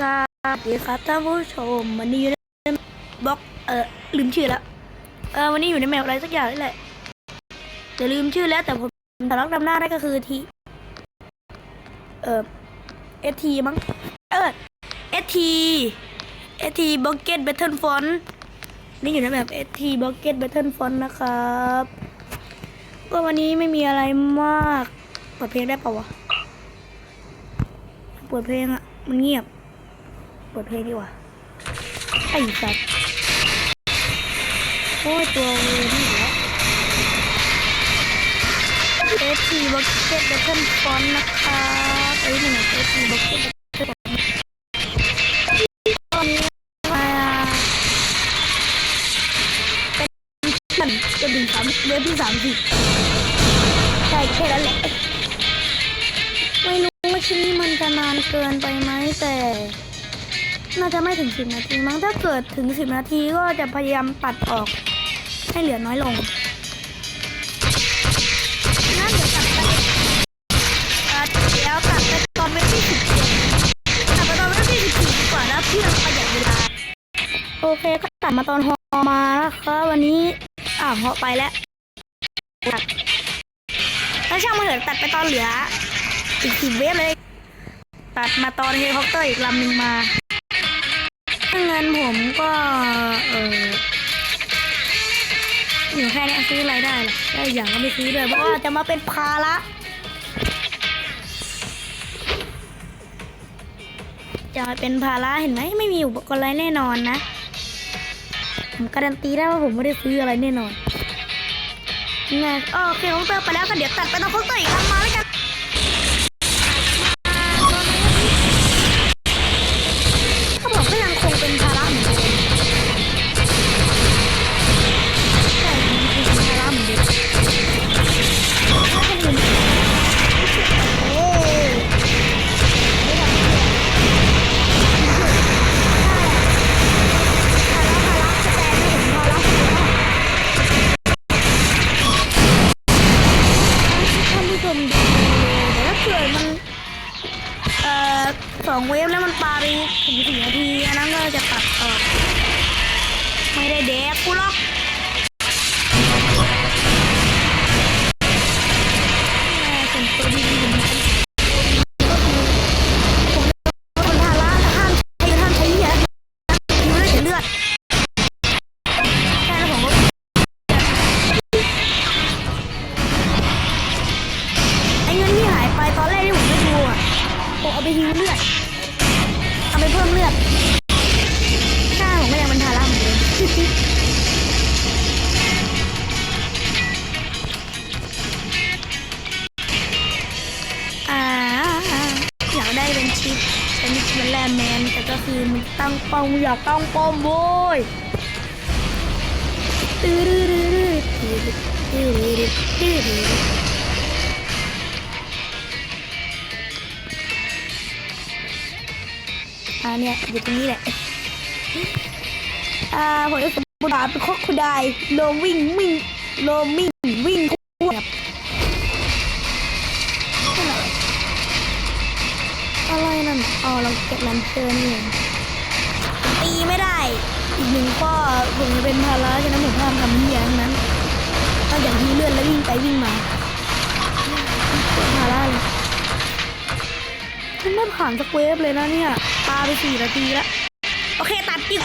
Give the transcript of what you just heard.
สวัสดีครับท่านผู้ชมวันนี้อยู่ในบล็อกเออลืมชื่อแล้วเออวันนี้อยู่ในแมปอะไรสักอย่างนี่แหละจะลืมชื่อแล้วแต่ผมแต่ล็อกดำหน้าได้ก็คือทีเออเอทีมั้งเออเอทีเอทีบ็อกเก็ตแบทเทิลฟอนนี่อยู่ในแบบเอทีบ็อกเก็ตแบทเทิลฟอนนะครับ ก็วันนี้ไม่มีอะไรมากเปิดเพลงได้เปล่าวะเปิดเพลงอะมันเงียบ ปิดเพลงดีกว่าไอ้สัตว์โอ้ยตัวเวรนี่แล้วเอทีบักเก็ตเบคอนฟอนนะครับไอ้ยนี่ไงเอทีบักเก็ตตอนนี้มาเป็นจะดึงสามเวฟที่สามสิบใช่แค่นั้นแหละไม่รู้ว่าชิ้นนี้มันจะนานเกินไปไหมแต่ น่าจะไม่ถึงสิบนาทีมั้งถ้าเกิดถึงสิบนาทีก็จะพยายามตัดออกให้เหลือน้อยลงนั่นเดี๋ยวตัดไปเอ่อเดี๋ยวตัดไปตอนไม่ที่สิบเจ็ดตัดไปตอนไม่ที่สิบสี่ดีกว่านะเพื่อประหยัดเวลา โอเคก็ตัดมาตอนฮอมาแล้วครับวันนี้อ่าฮอไปแล้วตัดแล้วช่างมาเถอะตัดไปตอนเหลืออีกสิบเวฟเลย ตัดมาตอนเฮลิคอปเตอร์อีกลำหนึ่งมา เงินผมก็เอออยู่แค่นี้ซื้ออะไรได้ล่ะได้อย่างก็ไม่ซื้อด้วยเพราะว่าจะมาเป็นภาระจะมาเป็นภาระเห็นไหมไม่มีอุปกรณ์อะไรแน่นอนนะ ผมการันตีได้ว่าผมไม่ได้ซื้ออะไรแน่นอนไงโอเคของเตอร์ไปแล้วก็เดี๋ยวตัดไปต้องเคาน์เตอร์อีกครั้งมาแล้วกันเขา สองเวฟแล้วมันปาไปถึงสี่นาทีอันนั้นก็จะตัดออกไม่ได้แดกกูหรอก ผมเอาไปทิ้งเลือด เอาไปเพิ่มเลือดใช่ผมก็ยังเป็นทาร่าเหมือนเดิมอ่าอยากได้เป็นชิปชนิดเหมือนแลนด์แมนแต่ก็คือมันตั้งป้อมอยากตั้งป้อมโว้ยตื้อดื้อดื้อดื้อดื้อดื้อดื้อ อ่าเนี่ยอยู่ตรงนี้แหละ อ่าผมจะสมบูรณ์เป็นคอกคุดายโลวิ่งวิ่งโลมิ่งวิ่งคู่แบบอะไรนั่นอ๋อเราเก็บลันเชอร์นี่เองตีไม่ได้ อีกหนึ่งข้อผมจะเป็นภาระฉะนั้นผมห้ามทำเหี้ยทั้งนั้นนอกจากที่เลื่อนแล้ววิ่งไปวิ่งมาภาระเลย ฉันไม่ผ่านสกเวฟเลยนะเนี่ย ปาไปสี่นาทีแล้ว โอเค ตัดอีก